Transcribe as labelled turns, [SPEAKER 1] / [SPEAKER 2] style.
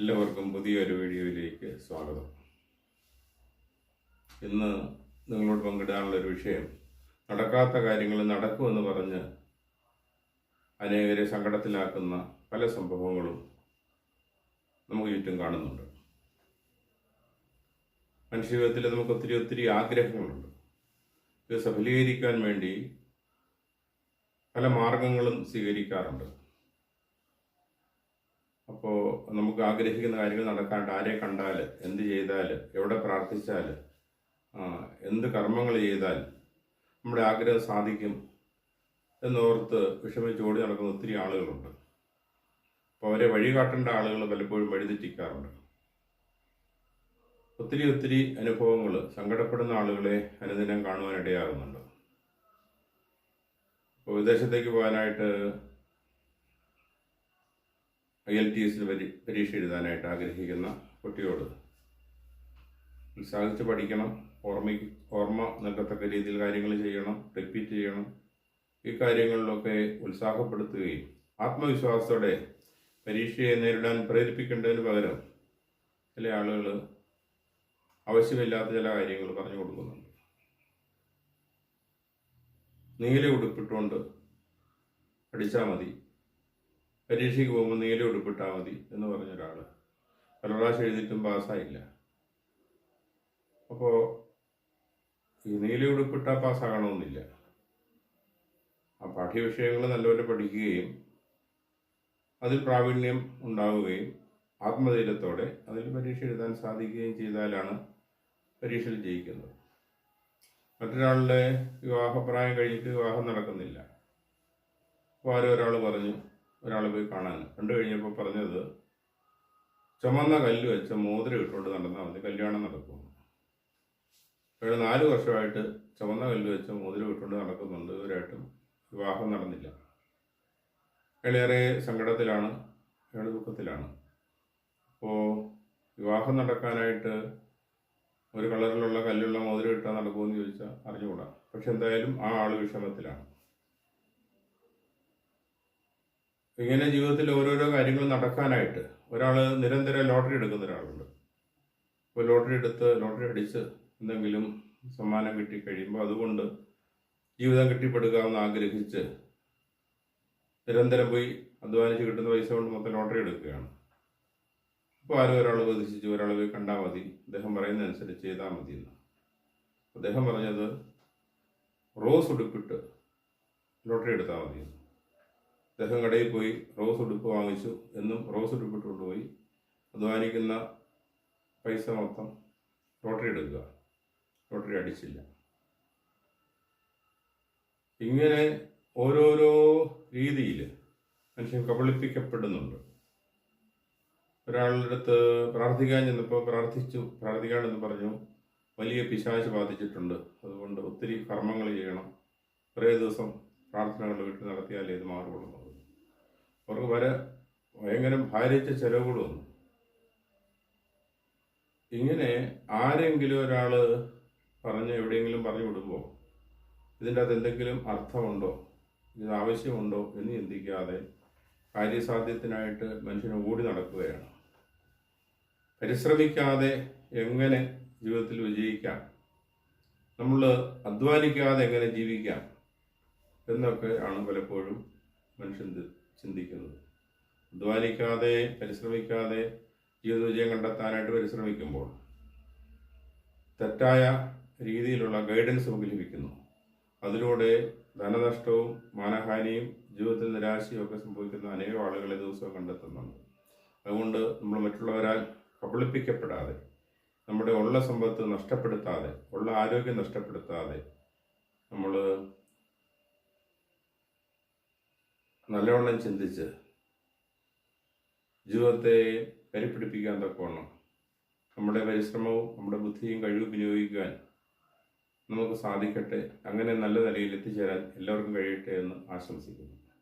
[SPEAKER 1] എല്ലാവർക്കും പുതിയൊരു വീഡിയോയിലേക്ക് സ്വാഗതം. ഇന്ന് നിങ്ങളോട് പങ്കിടാനുള്ള ഒരു വിഷയം നടക്കാത്ത കാര്യങ്ങൾ നടക്കുമെന്ന് പറഞ്ഞ് അനേകരെ സങ്കടത്തിലാക്കുന്ന പല സംഭവങ്ങളും നമുക്ക് ചുറ്റും കാണുന്നുണ്ട്. മനുഷ്യജീവിതത്തിൽ നമുക്ക് ഒത്തിരി ഒത്തിരി ആഗ്രഹങ്ങളുണ്ട്. ഇത് സഫലീകരിക്കാൻ വേണ്ടി പല മാർഗങ്ങളും സ്വീകരിക്കാറുണ്ട്. അപ്പോൾ നമുക്ക് ആഗ്രഹിക്കുന്ന കാര്യങ്ങൾ നടക്കാണ്ട് ആരെ കണ്ടാൽ എന്ത് ചെയ്താൽ എവിടെ പ്രാർത്ഥിച്ചാൽ എന്ത് കർമ്മങ്ങൾ ചെയ്താൽ നമ്മുടെ ആഗ്രഹം സാധിക്കും എന്നോർത്ത് വിഷമിച്ച് ഓടി നടക്കുന്ന ഒത്തിരി ആളുകളുണ്ട്. അപ്പോൾ അവരെ വഴികാട്ടേണ്ട ആളുകൾ പലപ്പോഴും വഴിതെറ്റിക്കാറുണ്ട് ഒത്തിരി ഒത്തിരി അനുഭവങ്ങൾ സങ്കടപ്പെടുന്ന ആളുകളെ അനുദിനം കാണുവാനിടയാകുന്നുണ്ട്. അപ്പോൾ വിദേശത്തേക്ക് പോകാനായിട്ട് ഐ എൽ ടി എസിന് പരി പരീക്ഷ എഴുതാനായിട്ട് ആഗ്രഹിക്കുന്ന കുട്ടിയോട്. ഉത്സാഹിച്ച് പഠിക്കണം ഓർമ്മ ഓർമ്മ നൽകത്തക്ക രീതിയിൽ കാര്യങ്ങൾ ചെയ്യണം റിപ്പീറ്റ് ചെയ്യണം. ഈ കാര്യങ്ങളിലൊക്കെ ഉത്സാഹപ്പെടുത്തുകയും ആത്മവിശ്വാസത്തോടെ പരീക്ഷയെ നേരിടാൻ പ്രേരിപ്പിക്കേണ്ടതിന് പകരം ചില ആളുകൾ ആവശ്യമില്ലാത്ത ചില കാര്യങ്ങൾ പറഞ്ഞു കൊടുക്കുന്നുണ്ട്. നീല ഉടുപ്പിട്ടുകൊണ്ട് പഠിച്ചാൽ മതി. പരീക്ഷയ്ക്ക് പോകുമ്പോൾ നീല ഉടുപ്പിട്ടാൽ മതി എന്ന് പറഞ്ഞ ഒരാൾ പല പ്രാവശ്യം എഴുതിയിട്ടും പാസ്സായില്ല. അപ്പോൾ ഈ നീല ഉടുപ്പിട്ടാൽ പാസ്സാകണമെന്നില്ല. ആ പാഠ്യവിഷയങ്ങൾ നല്ലപോലെ പഠിക്കുകയും അതിൽ പ്രാവീണ്യം ഉണ്ടാവുകയും ആത്മധൈര്യത്തോടെ അതിൽ പരീക്ഷ എഴുതാൻ സാധിക്കുകയും ചെയ്താലാണ് പരീക്ഷയിൽ ജയിക്കുന്നത്. മറ്റൊരാളുടെ വിവാഹപ്രായം കഴിഞ്ഞിട്ട് വിവാഹം നടക്കുന്നില്ല. അപ്പോൾ ആരോ ഒരാൾ പറഞ്ഞു ഒരാളെ പോയി കാണാൻ. കണ്ടു കഴിഞ്ഞപ്പോൾ പറഞ്ഞത് ചുമന്ന കല്ല് വെച്ച മോതിരം ഇട്ടുകൊണ്ട് നടന്നാൽ മതി കല്യാണം നടക്കും ഇവിടെ നാല് വർഷമായിട്ട് ചുമന്ന കല്ല് വെച്ച മോതിരം ഇട്ടുകൊണ്ട് നടക്കുന്നുണ്ട്. ഇവരായിട്ടും വിവാഹം നടന്നില്ല. അയാളേറെ സങ്കടത്തിലാണ് അയാൾ ദുഃഖത്തിലാണ്. അപ്പോൾ വിവാഹം നടക്കാനായിട്ട് ഒരു കളറിലുള്ള കല്ലുള്ള മോതിരം ഇട്ടാൽ നടക്കുമെന്ന് ചോദിച്ചാൽ അറിഞ്ഞുകൂടാ. പക്ഷെ എന്തായാലും ആ ആൾ വിഷമത്തിലാണ്. ഇങ്ങനെ ജീവിതത്തിൽ ഓരോരോ കാര്യങ്ങൾ നടക്കാനായിട്ട് ഒരാൾ നിരന്തരം ലോട്ടറി എടുക്കുന്ന ഒരാളുണ്ട്. ഇപ്പോൾ ലോട്ടറി എടുത്ത് ലോട്ടറി അടിച്ച് എന്തെങ്കിലും സമ്മാനം കിട്ടി കഴിയുമ്പോൾ അതുകൊണ്ട് ജീവിതം കെട്ടിപ്പടുക്കാമെന്ന് ആഗ്രഹിച്ച് നിരന്തരം പോയി അധ്വാനിച്ച് കിട്ടുന്ന പൈസ കൊണ്ട് മൊത്തം ലോട്ടറി എടുക്കുകയാണ്. അപ്പോൾ ആരും ഒരാൾ ഉപദേശിച്ച് ഒരാൾ പോയി കണ്ടാൽ മതി. അദ്ദേഹം പറയുന്നതനുസരിച്ച് ചെയ്താൽ മതി എന്ന്. അദ്ദേഹം പറഞ്ഞത് റോസ് ഉടുപ്പിട്ട് ലോട്ടറി എടുത്താൽ മതി എന്ന്. അദ്ദേഹം കടയിൽ പോയി റോസ് ഉടുപ്പ് വാങ്ങിച്ചു എന്നും റോസ് ഉടുപ്പിട്ട് കൊണ്ടുപോയി. അധ്വാനിക്കുന്ന പൈസ മൊത്തം ലോട്ടറി എടുക്കുക. ലോട്ടറി അടിച്ചില്ല. ഇങ്ങനെ ഓരോരോ രീതിയിൽ മനുഷ്യൻ കബളിപ്പിക്കപ്പെടുന്നുണ്ട്. ഒരാളുടെ അടുത്ത് പ്രാർത്ഥിക്കാൻ ചെന്നപ്പോൾ പ്രാർത്ഥിച്ചു പ്രാർത്ഥിക്കാനെന്ന് പറഞ്ഞു വലിയ പിശാച് ബാധിച്ചിട്ടുണ്ട്. അതുകൊണ്ട് ഒത്തിരി കർമ്മങ്ങൾ ചെയ്യണം. കുറേ ദിവസം പ്രാർത്ഥനകൾ വീട്ടിൽ നടത്തിയാലേ ഇത് മാറുള്ളൂ അവർക്ക് വരെ ഭയങ്കര ഭാരിച്ച ചെലവുകൾ വന്നു. ഇങ്ങനെ ആരെങ്കിലും ഒരാൾ പറഞ്ഞ് എവിടെയെങ്കിലും പറഞ്ഞു വിടുമ്പോൾ ഇതിന്റെ അകത്ത് എന്തെങ്കിലും അർത്ഥമുണ്ടോ? ഇത് ആവശ്യമുണ്ടോ എന്ന് ചിന്തിക്കാതെ കാര്യസാധ്യത്തിനായിട്ട് മനുഷ്യന് ഓടി നടക്കുകയാണ്. പരിശ്രമിക്കാതെ എങ്ങനെ ജീവിതത്തിൽ വിജയിക്കാം? നമ്മൾ അധ്വാനിക്കാതെ എങ്ങനെ ജീവിക്കാം? എന്നൊക്കെ ആണ് പലപ്പോഴും മനുഷ്യൻ ചിന്തിക്കുന്നത്. അധ്വാനിക്കാതെ പരിശ്രമിക്കാതെ ജീവിത വിജയം കണ്ടെത്താനായിട്ട് പരിശ്രമിക്കുമ്പോൾ തെറ്റായ രീതിയിലുള്ള ഗൈഡൻസ് നമുക്ക് ലഭിക്കുന്നു. അതിലൂടെ ധനനഷ്ടവും മാനഹാനിയും ജീവിതത്തിൽ നിരാശയും ഒക്കെ സംഭവിക്കുന്ന അനേകം ആളുകളെ ദിവസവും കണ്ടെത്തുന്നുണ്ട്. അതുകൊണ്ട് നമ്മൾ മറ്റുള്ളവരാൽ കബളിപ്പിക്കപ്പെടാതെ നമ്മുടെ ഉള്ള സമ്പത്ത് നഷ്ടപ്പെടുത്താതെ ഉള്ള ആരോഗ്യം നഷ്ടപ്പെടുത്താതെ നമ്മൾ നല്ലവണ്ണം ചിന്തിച്ച് ജീവിതത്തെ കരിപ്പിടിപ്പിക്കാൻ തക്കവണ്ണം നമ്മുടെ പരിശ്രമവും നമ്മുടെ ബുദ്ധിയും കഴിവും വിനിയോഗിക്കാൻ നമുക്ക് സാധിക്കട്ടെ. അങ്ങനെ നല്ല നിലയിൽ എത്തിച്ചേരാൻ എല്ലാവർക്കും കഴിയട്ടെ എന്ന് ആശംസിക്കുന്നു.